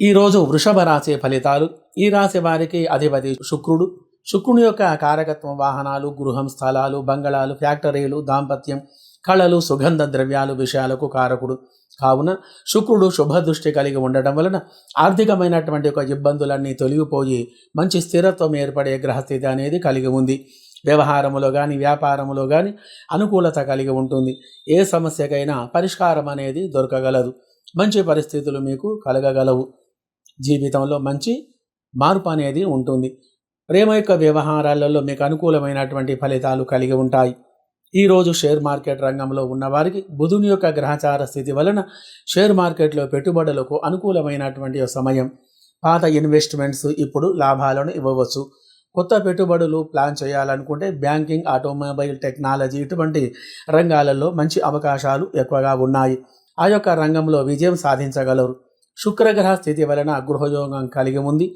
ఈరోజు వృషభ రాశి ఫలితాలు. ఈ రాశి వారికి అధిపతి శుక్రుడు. శుక్రుని యొక్క కారకత్వం వాహనాలు గృహం స్థలాలు బంగళాలు ఫ్యాక్టరీలు దాంపత్యం కళలు సుగంధ ద్రవ్యాలు విషయాలకు కారకుడు. కావున శుక్రుడు శుభ దృష్టి కలిగి ఉండటం వలన ఆర్థికమైనటువంటి ఒక ఇబ్బందులన్నీ తొలగిపోయి మంచి స్థిరత్వం ఏర్పడే గ్రహస్థితి అనేది కలిగి ఉంది. వ్యవహారములో కానీ వ్యాపారములో కానీ అనుకూలత కలిగి ఉంటుంది. ఏ సమస్యకైనా పరిష్కారం అనేది దొరకగలదు. మంచి పరిస్థితులు మీకు కలగగలవు. జీవితంలో మంచి మార్పు అనేది ఉంటుంది. ప్రేమ యొక్క వ్యవహారాలలో మీకు అనుకూలమైనటువంటి ఫలితాలు కలిగి ఉంటాయి. ఈరోజు షేర్ మార్కెట్ రంగంలో ఉన్నవారికి బుధుని యొక్క గ్రహచార స్థితి వలన షేర్ మార్కెట్లో పెట్టుబడులకు అనుకూలమైనటువంటి సమయం. పాత ఇన్వెస్ట్మెంట్స్ ఇప్పుడు లాభాలను ఇవ్వవచ్చు. కొత్త పెట్టుబడులు ప్లాన్ చేయాలనుకుంటే బ్యాంకింగ్ ఆటోమొబైల్ టెక్నాలజీ ఇటువంటి రంగాలలో మంచి అవకాశాలు ఎక్కువగా ఉన్నాయి. ఆ యొక్క రంగంలో విజయం సాధించగలరు. శుక్రగ్రహ స్థితి వలన గృహయోగం కలిగి ఉంది.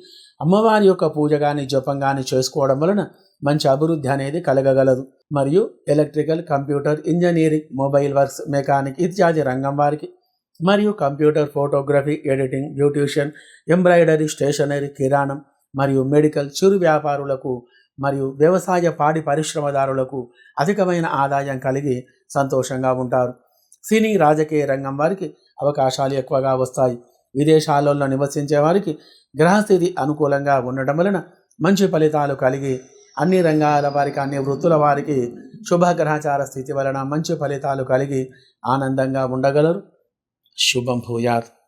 అమ్మవారి యొక్క పూజ కానీ జపం కానీ చేసుకోవడం వలన మంచి అభివృద్ధి అనేది కలగగలదు. మరియు electrical computer engineering mobile works mechanic ఇత్యాది రంగం వారికి. మరియు computer photography editing beautician embroidery stationery కిరాణం మరియు మెడికల్ చిరు వ్యాపారులకు మరియు వ్యవసాయ పాడి పరిశ్రమదారులకు అధికమైన ఆదాయం కలిగి సంతోషంగా ఉంటారు. సినీ రాజకీయ రంగం వారికి అవకాశాలు ఎక్కువగా వస్తాయి. విదేశాలలో నివసించే వారికి గ్రహస్థితి అనుకూలంగా ఉండటం వలన మంచి ఫలితాలు కలిగి అన్ని రంగాల వారికి అన్ని వృత్తుల వారికి శుభగ్రహచార స్థితి వలన మంచి ఫలితాలు కలిగి ఆనందంగా ఉండగలరు. శుభం భూయాత్.